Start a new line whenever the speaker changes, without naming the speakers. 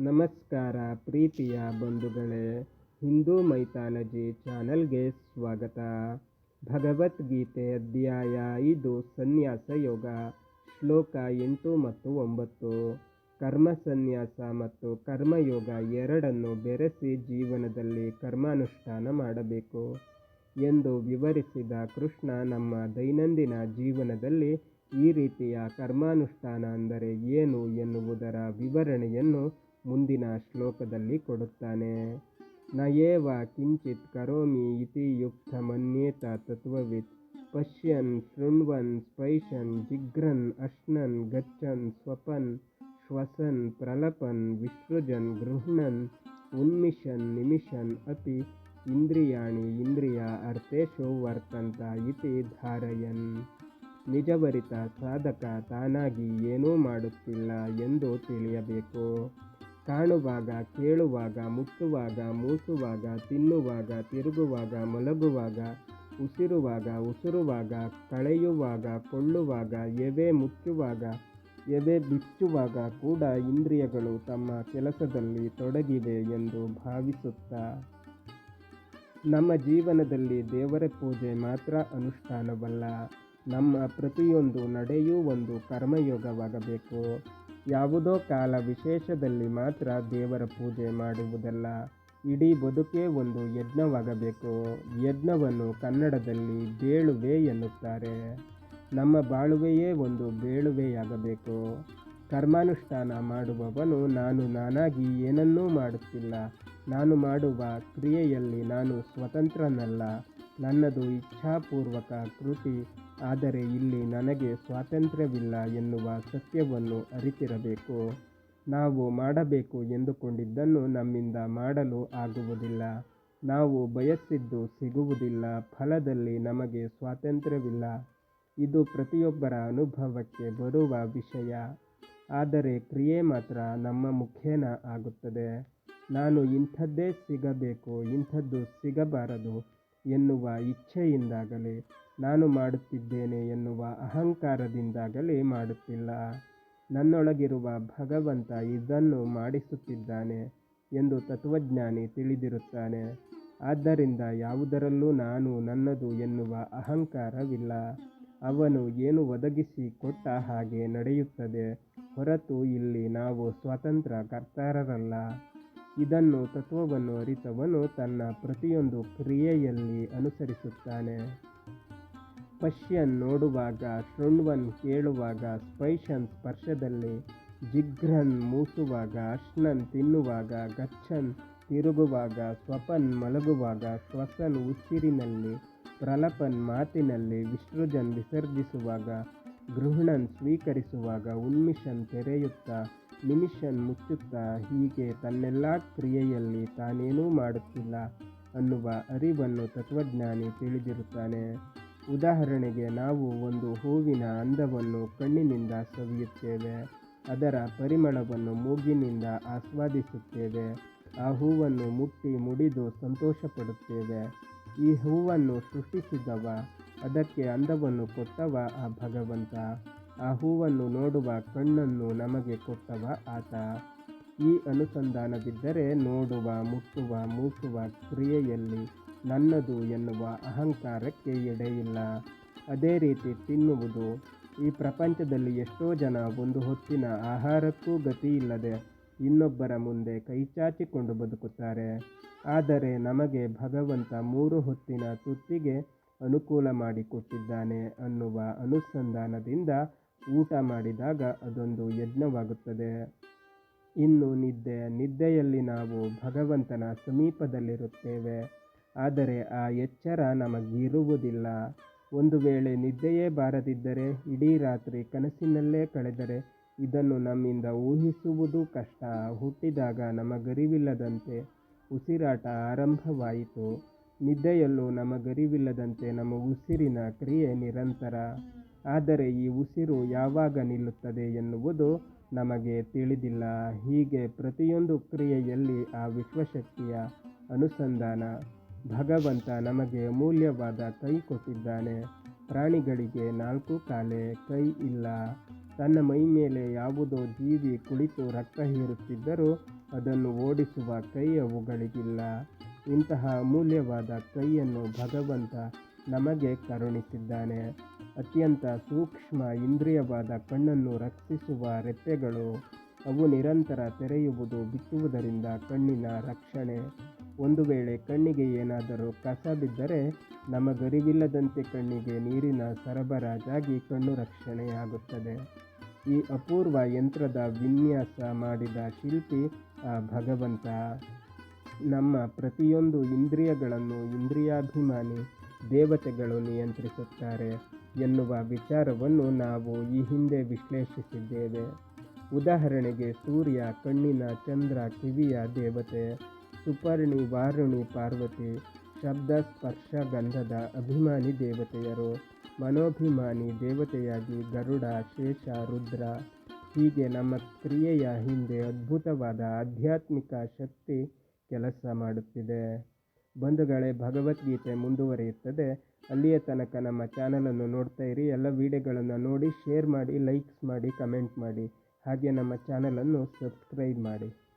ನಮಸ್ಕಾರ ಪ್ರೀತಿಯ ಬಂಧುಗಳೇ, ಹಿಂದೂ ಮೈಥಾಲಜಿ ಚಾನಲ್ಗೆ ಸ್ವಾಗತ. ಭಗವದ್ಗೀತೆ ಅಧ್ಯಾಯ ಇದು ಸನ್ಯಾಸ ಯೋಗ, ಶ್ಲೋಕ ಎಂಟು ಮತ್ತು ಒಂಬತ್ತು. ಕರ್ಮ ಸನ್ಯಾಸ ಮತ್ತು ಕರ್ಮಯೋಗ ಎರಡನ್ನು ಬೆರೆಸಿ ಜೀವನದಲ್ಲಿ ಕರ್ಮಾನುಷ್ಠಾನ ಮಾಡಬೇಕು ಎಂದು ವಿವರಿಸಿದ ಕೃಷ್ಣ ನಮ್ಮ ದೈನಂದಿನ ಜೀವನದಲ್ಲಿ ಈ ರೀತಿಯ ಕರ್ಮಾನುಷ್ಠಾನ ಅಂದರೆ ಏನು ಎನ್ನುವುದರ ವಿವರಣೆಯನ್ನು ಮುಂದಿನ ಶ್ಲೋಕದಲ್ಲಿ ಕೊಡುತ್ತಾನೆ. ನಯೇವ ಕಿಂಚಿತ್ ಕರೋಮಿ ಇತಿ ಯುಕ್ತ ಮನ್ಯೇತ ತತ್ವವಿತ್. ಪಶ್ಯನ್ ಶೃಣ್ವನ್ ಸ್ಪೈಶನ್ ಜಿಘ್ರನ್ ಅಶ್ನನ್ ಗಚ್ಚನ್ ಸ್ವಪನ್ ಶ್ವಸನ್ ಪ್ರಲಪನ್ ವಿಸೃಜನ್ ಗೃಹ್ಣನ್ ಉನ್ಮಿಷನ್ ನಿಮಿಷನ್ ಅಪಿ ಇಂದ್ರಿಯಾಣಿ ಇಂದ್ರಿಯ ಅರ್ಥೇಶು ವರ್ತಂತ ಇತಿ ಧಾರಯನ್. ನಿಜವರಿತ ಸಾಧಕ ತಾನಾಗಿ ಏನೂ ಮಾಡುತ್ತಿಲ್ಲ ಎಂದು ತಿಳಿಯಬೇಕು. ಕಾಣುವಾಗ, ಕೇಳುವಾಗ ಮುಟ್ಟುವಾಗ ಮೂಸುವಾಗ, ತಿನ್ನುವಾಗ, ತಿರುಗುವಾಗ, ಮಲಗುವಾಗ, ಉಸಿರುವಾಗ ಉಸಿರುವಾಗ, ಕಳೆಯುವಾಗ, ಕೊಳ್ಳುವಾಗ, ಎವೆ ಮುಚ್ಚುವಾಗ, ಎವೆ ಬಿಚ್ಚುವಾಗ ಕೂಡ ಇಂದ್ರಿಯಗಳು ತಮ್ಮ ಕೆಲಸದಲ್ಲಿ ತೊಡಗಿವೆ ಎಂದು ಭಾವಿಸುತ್ತಾ. ನಮ್ಮ ಜೀವನದಲ್ಲಿ ದೇವರ ಪೂಜೆ ಮಾತ್ರ ಅನುಷ್ಠಾನವಲ್ಲ, ನಮ್ಮ ಪ್ರತಿಯೊಂದು ನಡೆಯೂ ಒಂದು ಕರ್ಮಯೋಗವಾಗಬೇಕು. ಯಾವುದೋ ಕಾಲ ವಿಶೇಷದಲ್ಲಿ ಮಾತ್ರ ದೇವರ ಪೂಜೆ ಮಾಡುವುದಲ್ಲ. ಇಡೀ ಬದುಕೇ ಒಂದು ಯಜ್ಞವಾಗಬೇಕು. ಯಜ್ಞವನ್ನು ಕನ್ನಡದಲ್ಲಿ ಬೇಳುವೆ ಎನ್ನುತ್ತಾರೆ. ನಮ್ಮ ಬಾಳುವೆಯೇ ಒಂದು ಬೇಳುವೆಯಾಗಬೇಕು. ಕರ್ಮಾನುಷ್ಠಾನ ಮಾಡುವವನು ನಾನು ನಾನಾಗಿ ಏನನ್ನೂ ಮಾಡುತ್ತಿಲ್ಲ. ನಾನು ಮಾಡುವ ಕ್ರಿಯೆಯಲ್ಲಿ ನಾನು ಸ್ವತಂತ್ರನಲ್ಲ. ನನ್ನದು ಇಚ್ಛಾಪೂರ್ವಕ ಕೃತಿ ಆದರೆ ಇಲ್ಲಿ ನನಗೆ ಸ್ವಾತಂತ್ರ್ಯವಿಲ್ಲ ಎನ್ನುವ ಸತ್ಯವನ್ನು ಅರಿತಿರಬೇಕು. ನಾವು ಮಾಡಬೇಕು ಎಂದುಕೊಂಡಿದ್ದನ್ನು ನಮ್ಮಿಂದ ಮಾಡಲು ಆಗುವುದಿಲ್ಲ. ನಾವು ಬಯಸಿದ್ದು ಸಿಗುವುದಿಲ್ಲ, ಫಲದಲ್ಲಿ ನಮಗೆ ಸ್ವಾತಂತ್ರ್ಯವಿಲ್ಲ. ಇದು ಪ್ರತಿಯೊಬ್ಬರ ಅನುಭವಕ್ಕೆ ಬರುವ ವಿಷಯ. ಆದರೆ ಕ್ರಿಯೆ ಮಾತ್ರ ನಮ್ಮ ಮುಖೇನ ಆಗುತ್ತದೆ. ನಾನು ಇಂಥದ್ದೇ ಸಿಗಬೇಕು, ಇಂಥದ್ದು ಸಿಗಬಾರದು ಎನ್ನುವ ಇಚ್ಛೆಯಿಂದಾಗಲಿ ನಾನು ಮಾಡುತ್ತಿದ್ದೇನೆ ಎನ್ನುವ ಅಹಂಕಾರದಿಂದಾಗಲಿ ಮಾಡುತ್ತಿಲ್ಲ. ನನ್ನೊಳಗಿರುವ ಭಗವಂತ ಇದನ್ನು ಮಾಡಿಸುತ್ತಿದ್ದಾನೆ ಎಂದು ತತ್ವಜ್ಞಾನಿ ತಿಳಿದಿರುತ್ತಾನೆ. ಆದ್ದರಿಂದ ಯಾವುದರಲ್ಲೂ ನಾನು ನನ್ನದು ಎನ್ನುವ ಅಹಂಕಾರವಿಲ್ಲ. ಅವನು ಏನು ಒದಗಿಸಿ ಕೊಟ್ಟ ಹಾಗೆ ನಡೆಯುತ್ತದೆ. ಹೊರತು ಇಲ್ಲಿ ನಾವು ಸ್ವತಂತ್ರ ಕರ್ತಾರರಲ್ಲ. ಇದನ್ನು ತತ್ವವನ್ನು ಅರಿತವನು ತನ್ನ ಪ್ರತಿಯೊಂದು ಕ್ರಿಯೆಯಲ್ಲಿ ಅನುಸರಿಸುತ್ತಾನೆ. ಪಶ್ಯನ್ ನೋಡುವಾಗ, ಶೃಣ್ವನ್ ಕೇಳುವಾಗ, ಸ್ಪೈಶನ್ ಸ್ಪರ್ಶದಲ್ಲಿ ಜಿಘ್ರನ್ ಮೂಸುವಾಗ, ಅಶ್ನನ್ ತಿನ್ನುವಾಗ ಗಚ್ಚನ್ ತಿರುಗುವಾಗ, ಸ್ವಪನ್ ಮಲಗುವಾಗ ಸ್ವಸನ್ ಉಸಿರಿನಲ್ಲಿ, ಪ್ರಲಪನ್ ಮಾತಿನಲ್ಲಿ ವಿಸೃಜನ್ ವಿಸರ್ಜಿಸುವಾಗ, ಗೃಹಣನ್ ಸ್ವೀಕರಿಸುವಾಗ, ಉನ್ಮಿಷನ್ ತೆರೆಯುತ್ತಾ, ನಿಮಿಷನ್ ಮುಚ್ಚುತ್ತಾ, ಹೀಗೆ ತನ್ನೆಲ್ಲ ಕ್ರಿಯೆಯಲ್ಲಿ ತಾನೇನೂ ಮಾಡುತ್ತಿಲ್ಲ ಅನ್ನುವ ಅರಿವನ್ನು ತತ್ವಜ್ಞಾನಿ ತಿಳಿದಿರುತ್ತಾನೆ. ಉದಾಹರಣೆಗೆ ನಾವು ಒಂದು ಹೂವಿನ ಅಂದವನ್ನು ಕಣ್ಣಿನಿಂದ ಸವಿಯುತ್ತೇವೆ, ಅದರ ಪರಿಮಳವನ್ನು ಮೂಗಿನಿಂದ ಆಸ್ವಾದಿಸುತ್ತೇವೆ, ಆ ಹೂವನ್ನು ಮುಟ್ಟಿ ಮುಡಿದು ಸಂತೋಷಪಡುತ್ತೇವೆ. ಈ ಹೂವನ್ನು ಸೃಷ್ಟಿಸಿದವ, ಅದಕ್ಕೆ ಅಂದವನ್ನು ಕೊಟ್ಟವ ಆ ಭಗವಂತ, ಆ ಹೂವನ್ನು ನೋಡುವ ಕಣ್ಣನ್ನು ನಮಗೆ ಕೊಟ್ಟವ ಆತ. ಈ ಅನುಸಂಧಾನವಿದ್ದರೆ ನೋಡುವ, ಮುಟ್ಟುವ, ಮೂಸುವ ಕ್ರಿಯೆಯಲ್ಲಿ ನನ್ನದು ಎನ್ನುವ ಅಹಂಕಾರಕ್ಕೆ ಎಡೆಯಿಲ್ಲ. ಅದೇ ರೀತಿ ತಿನ್ನುವುದು. ಈ ಪ್ರಪಂಚದಲ್ಲಿ ಎಷ್ಟೋ ಜನ ಒಂದು ಹೊತ್ತಿನ ಆಹಾರಕ್ಕೂ ಗತಿಯಿಲ್ಲದೆ ಇನ್ನೊಬ್ಬರ ಮುಂದೆ ಕೈಚಾಚಿಕೊಂಡು ಬದುಕುತ್ತಾರೆ. ಆದರೆ ನಮಗೆ ಭಗವಂತ ಮೂರು ಹೊತ್ತಿನ ತುತ್ತಿಗೆ ಅನುಕೂಲ ಮಾಡಿಕೊಟ್ಟಿದ್ದಾನೆ ಅನ್ನುವ ಅನುಸಂಧಾನದಿಂದ ಊಟ ಮಾಡಿದಾಗ ಅದೊಂದು ಯಜ್ಞವಾಗುತ್ತದೆ. ಇನ್ನು ನಿದ್ದೆ, ನಿದ್ದೆಯಲ್ಲಿ ನಾವು ಭಗವಂತನ ಸಮೀಪದಲ್ಲಿರುತ್ತೇವೆ. ಆದರೆ ಆ ಎಚ್ಚರ ನಮಗಿರುವುದಿಲ್ಲ. ಒಂದು ವೇಳೆ ನಿದ್ದೆಯೇ ಬಾರದಿದ್ದರೆ, ಇಡೀ ರಾತ್ರಿ ಕನಸಿನಲ್ಲೇ ಕಳೆದರೆ, ಇದನ್ನು ನಮ್ಮಿಂದ ಊಹಿಸುವುದು ಕಷ್ಟ. ಹುಟ್ಟಿದಾಗ ನಮಗರಿವಿಲ್ಲದಂತೆ ಉಸಿರಾಟ ಆರಂಭವಾಯಿತು. ನಿದ್ದೆಯಲ್ಲೂ ನಮಗರಿವಿಲ್ಲದಂತೆ ನಮ್ಮ ಉಸಿರಿನ ಕ್ರಿಯೆ ನಿರಂತರ. ಆದರೆ ಈ ಉಸಿರು ಯಾವಾಗ ನಿಲ್ಲುತ್ತದೆ ಎನ್ನುವುದು ನಮಗೆ ತಿಳಿದಿಲ್ಲ. ಹೀಗೆ ಪ್ರತಿಯೊಂದು ಕ್ರಿಯೆಯಲ್ಲಿ ಆ ವಿಶ್ವಶಕ್ತಿಯ ಅನುಸಂಧಾನ ಭಗವಂತ ನಮಗೆ ಅಮೂಲ್ಯವಾದ ಕೈ ಕೊಟ್ಟಿದ್ದಾನೆ. ಪ್ರಾಣಿಗಳಿಗೆ ನಾಲ್ಕು ಕಾಲೆ ಕೈ ಇಲ್ಲ. ತನ್ನ ಮೈ ಮೇಲೆ ಯಾವುದೋ ಜೀವಿ ಕುಳಿತು ರಕ್ತ ಹೀರುತ್ತಿದ್ದರೂ ಅದನ್ನು ಓಡಿಸುವ ಕೈ ಅವುಗಳಿಗಿಲ್ಲ. ಇಂತಹ ಅಮೂಲ್ಯವಾದ ಕೈಯನ್ನು ಭಗವಂತ ನಮಗೆ ಕರುಣಿಸಿದ್ದಾನೆ. ಅತ್ಯಂತ ಸೂಕ್ಷ್ಮ ಇಂದ್ರಿಯವಾದ ಕಣ್ಣನ್ನು ರಕ್ಷಿಸುವ ರೆಪ್ಪೆಗಳು, ಅವು ನಿರಂತರ ತೆರೆಯುವುದು ಬಿಚ್ಚುವುದರಿಂದ ಕಣ್ಣಿನ ರಕ್ಷಣೆ. ಒಂದು ವೇಳೆ ಕಣ್ಣಿಗೆ ಏನಾದರೂ ಕಸ ಬಿದ್ದರೆ ನಮಗರಿವಿಲ್ಲದಂತೆ ಕಣ್ಣಿಗೆ ನೀರಿನ ಸರಬರಾಜಾಗಿ ಕಣ್ಣು ರಕ್ಷಣೆಯಾಗುತ್ತದೆ. ಈ ಅಪೂರ್ವ ಯಂತ್ರದ ವಿನ್ಯಾಸ ಮಾಡಿದ ಶಿಲ್ಪಿ, ಆ ಭಗವಂತ, ನಮ್ಮ ಪ್ರತಿಯೊಂದು ಇಂದ್ರಿಯಗಳನ್ನು ಇಂದ್ರಿಯಾಭಿಮಾನಿ ದೇವತೆಗಳು ನಿಯಂತ್ರಿಸುತ್ತಾರೆ ಎನ್ನುವ ವಿಚಾರವನ್ನು ನಾವು ಈ ಹಿಂದೆ ವಿಶ್ಲೇಷಿಸಿದ್ದೇವೆ. ಉದಾಹರಣೆಗೆ ಸೂರ್ಯ, ಕಣ್ಣಿನ ಚಂದ್ರ, ಕಿವಿಯ ದೇವತೆ ಸುಪರ್ಣಿ, ವಾರುಣಿ, ಪಾರ್ವತಿ, ಶಬ್ದ, ಸ್ಪರ್ಶ, ಗಂಧದ ಅಭಿಮಾನಿ ದೇವತೆಯರು. ಮನೋಭಿಮಾನಿ ದೇವತೆಯಾಗಿ ಗರುಡ, ಶೇಷ, ರುದ್ರ. ಹೀಗೆ ನಮ್ಮ ಕ್ರಿಯೆಯ ಹಿಂದೆ ಅದ್ಭುತವಾದ ಆಧ್ಯಾತ್ಮಿಕ ಶಕ್ತಿ ಕೆಲಸ ಮಾಡುತ್ತಿದೆ. ಬಂಧುಗಳೇ, ಭಗವದ್ಗೀತೆ ಮುಂದುವರಿಯುತ್ತದೆ. ಅಲ್ಲಿಯ ತನಕ ನಮ್ಮ ಚಾನಲನ್ನು ನೋಡ್ತಾ ಇರಿ. ಎಲ್ಲ ವಿಡಿಯೋಗಳನ್ನು ನೋಡಿ, ಶೇರ್ ಮಾಡಿ, ಲೈಕ್ಸ್ ಮಾಡಿ, ಕಮೆಂಟ್ ಮಾಡಿ. ಹಾಗೆ ನಮ್ಮ ಚಾನಲನ್ನು ಸಬ್ಸ್ಕ್ರೈಬ್ ಮಾಡಿ.